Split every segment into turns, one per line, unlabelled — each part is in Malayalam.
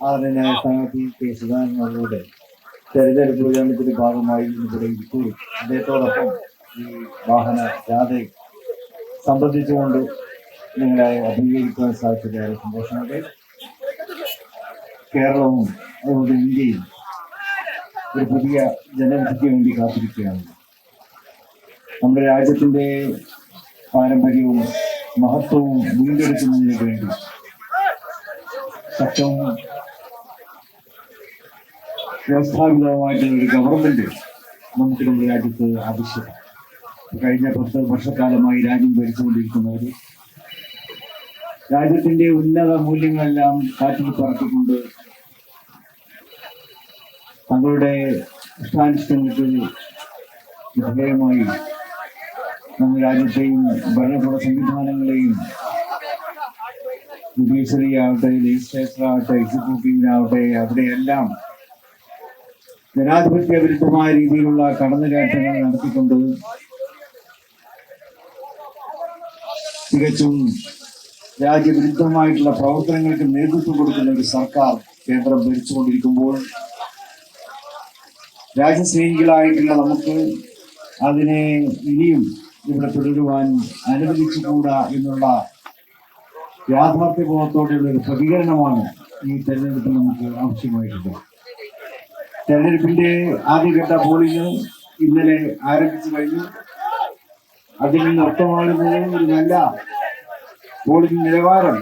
ആദരനായ സ്ഥാനാർത്ഥി കെ സുധാകരനോട് തെരഞ്ഞെടുപ്പ് പ്രചാരണത്തിന്റെ ഭാഗമായി ഇവിടെ ഇരിക്കൂടി അദ്ദേഹത്തോടൊപ്പം ഈ വാഹന ജാഥയെ സംബന്ധിച്ചുകൊണ്ട് നിങ്ങളെ അഭിമുഖീകരിക്കുവാൻ സാധിച്ചതായ സന്തോഷമുണ്ട്. കേരളവും അതുപോലെ ഇന്ത്യയും ഒരു പുതിയ ജനവിധിക്ക് വേണ്ടി കാത്തിരിക്കുകയാണ്. നമ്മുടെ രാജ്യത്തിന്റെ പാരമ്പര്യവും മഹത്വവും വീണ്ടെടുക്കുന്നതിന് വേണ്ടി ശക്തവും വ്യവസ്ഥാപിതവുമായിട്ടുള്ള ഒരു ഗവൺമെന്റ് നമുക്ക് നമ്മുടെ രാജ്യത്ത് ആവശ്യമാണ്. കഴിഞ്ഞ പത്ത് വർഷക്കാലമായി രാജ്യം ഭരിച്ചുകൊണ്ടിരിക്കുന്നവർ രാജ്യത്തിന്റെ ഉന്നത മൂല്യങ്ങളെല്ലാം കാറ്റിൽ പറത്തിക്കൊണ്ട് തങ്ങളുടെ ഇഷ്ടാനിഷ്ടങ്ങൾക്ക് വിധേയമായി നമ്മുടെ രാജ്യത്തെയും ഭരണകൂട സംവിധാനങ്ങളെയും ജുഡീഷ്യറി ആവട്ടെ ലെജിസ്ലേച്ചർ ആവട്ടെ എക്സിക്യൂട്ടീവിനാവട്ടെ അവിടെയെല്ലാം ജനാധിപത്യ വിരുദ്ധമായ രീതിയിലുള്ള കടന്നുകയറ്റങ്ങൾ നടത്തിക്കൊണ്ട് തികച്ചും രാജ്യവിരുദ്ധമായിട്ടുള്ള പ്രവർത്തനങ്ങൾക്ക് നേതൃത്വം കൊടുക്കുന്ന ഒരു സർക്കാർ കേന്ദ്രം ഭരിച്ചുകൊണ്ടിരിക്കുമ്പോൾ രാജ്യസ്നേഹികളായിട്ടുള്ള നമുക്ക് അതിനെ ഇനിയും ഇവിടെ തുടരുവാൻ അനുവദിച്ചുകൂടാ എന്നുള്ള യാഥാർത്ഥ്യബോധത്തോടെയുള്ള ഒരു പ്രതികരണമാണ് ഈ തെരഞ്ഞെടുപ്പിൽ നമുക്ക് ആവശ്യമായിട്ടുള്ളത്. തെരഞ്ഞെടുപ്പിന്റെ ആദ്യഘട്ട പോളിംഗ് ഇന്നലെ ആരംഭിച്ചു കഴിഞ്ഞു. അതിൽ നിന്ന് വ്യക്തമാകുന്നത് ഒരു നല്ല പോളിംഗ് നിലവാരം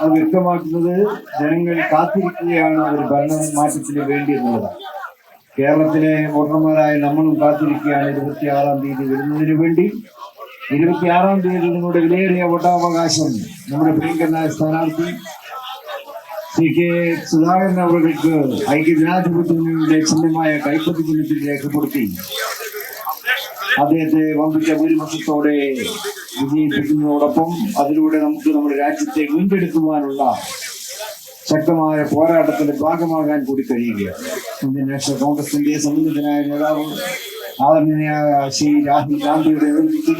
അത് വ്യക്തമാക്കുന്നത് ജനങ്ങൾ കാത്തിരിക്കുകയാണ് ഒരു ഭരണ മാറ്റത്തിന് വേണ്ടി എന്നുള്ളതാണ് കേരളത്തിലെ വോട്ടർമാരായ നമ്മളും കാത്തിരിക്കുകയാണ് ഇരുപത്തിയാറാം തീയതി വരുന്നതിന് വേണ്ടി. ഇരുപത്തിയാറാം തീയതി നിങ്ങളുടെ വിലയേറിയ വോട്ടാവകാശം നമ്മുടെ പ്രിയങ്കരനായ സ്ഥാനാർത്ഥി ശ്രീ കെ സുധാകരൻ അവർക്ക് ഐക്യജനാധിപത്യങ്ങളുടെ ചിഹ്നമായ കൈപ്പത്തി ചിഹ്നത്തിൽ രേഖപ്പെടുത്തി അദ്ദേഹത്തെ വമ്പിച്ച ഭൂരിപക്ഷത്തോടെ വിജയിപ്പിക്കുന്നതോടൊപ്പം അതിലൂടെ നമുക്ക് നമ്മുടെ രാജ്യത്തെ വീണ്ടെടുക്കുവാനുള്ള ശക്തമായ പോരാട്ടത്തിന്റെ ഭാഗമാകാൻ കൂടി കഴിയുകയാണ്. ഇന്ത്യൻ നാഷണൽ കോൺഗ്രസിന്റെ സമുന്നതനായ നേതാവ് ആദരണീയായ ശ്രീ രാഹുൽ ഗാന്ധിയുടെ നേതൃത്വത്തിൽ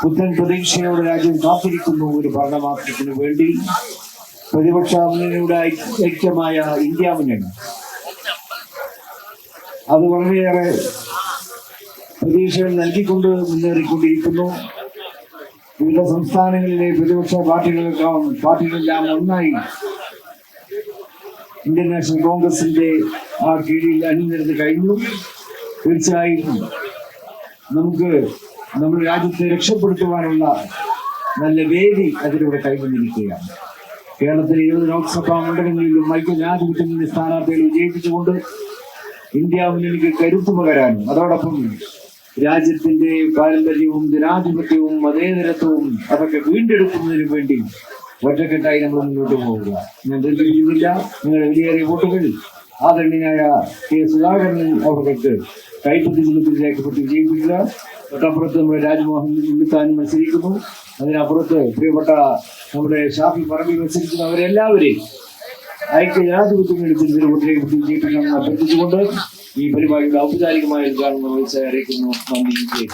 പുത്തൻ പ്രതീക്ഷയോടെ രാജ്യം കാത്തിരിക്കുന്നു ഒരു ഭരണമാറ്റത്തിന് വേണ്ടി പ്രതിപക്ഷ മുന്നണിയുടെ ഐക്യമായ ഇന്ത്യ മുന്നണി. അത് വളരെയേറെ പ്രതീക്ഷകൾ നൽകിക്കൊണ്ട് മുന്നേറിക്കൊണ്ടിരിക്കുന്നു. വിവിധ സംസ്ഥാനങ്ങളിലെ പ്രതിപക്ഷ പാർട്ടികളെല്ലാം പാർട്ടികളെല്ലാം ഒന്നായി ഇന്ത്യൻ നാഷണൽ കോൺഗ്രസിന്റെ ആ കീഴിൽ അണിനിരന്ന് കഴിഞ്ഞു. തീർച്ചയായും നമുക്ക് നമ്മുടെ രാജ്യത്തെ രക്ഷപ്പെടുത്തുവാനുള്ള നല്ല വേദി അതിലൂടെ കൈവന്നിരിക്കുകയാണ് കേരളത്തിലെ ഇരുപത് ലോക്സഭാ മണ്ഡലങ്ങളിലും ഐക്യജനാധിപത്യത്തിന്റെ സ്ഥാനാർത്ഥികൾ വിജയിപ്പിച്ചുകൊണ്ട് ഇന്ത്യ മുന്നണിക്ക് കരുത്തു പകരാനും അതോടൊപ്പം രാജ്യത്തിന്റെ പാരമ്പര്യവും ജനാധിപത്യവും മതേതരത്വവും അതൊക്കെ വീണ്ടെടുക്കുന്നതിന് വേണ്ടി ഒറ്റക്കെട്ടായി നമ്മൾ മുന്നോട്ട് പോവുക. ഞാൻ ദീർഘിപ്പിക്കുന്നില്ല നിങ്ങളുടെ വിലയേറിയ വോട്ടുകൾ ആദരണീയായ കെ സുധാകരൻ അവർക്ക് കൈപ്പത്തി ചിഹ്നത്തിൽ രേഖപ്പെട്ട് വിജയിപ്പിക്കുക. തൊട്ടപ്പുറത്ത് നമ്മുടെ രാജ്മോഹൻ ഉണ്ണിത്താൻ മത്സരിക്കുന്നു. അതിനപ്പുറത്ത് പ്രിയപ്പെട്ട നമ്മുടെ ഷാഫി പറമ്പിൽ മത്സരിക്കുന്ന അവരെല്ലാവരെയും ഐക്യ ജനാധിപത്യം എടുത്തിൽ വോട്ടിലേക്ക് വിജയിപ്പിക്കണമെന്ന് അഭ്യർത്ഥിച്ചുകൊണ്ട് ഈ പരിപാടിയുടെ ഔപചാരികമായ ഉദ്ഘാടനം അറിയിക്കുന്നു. നന്ദി.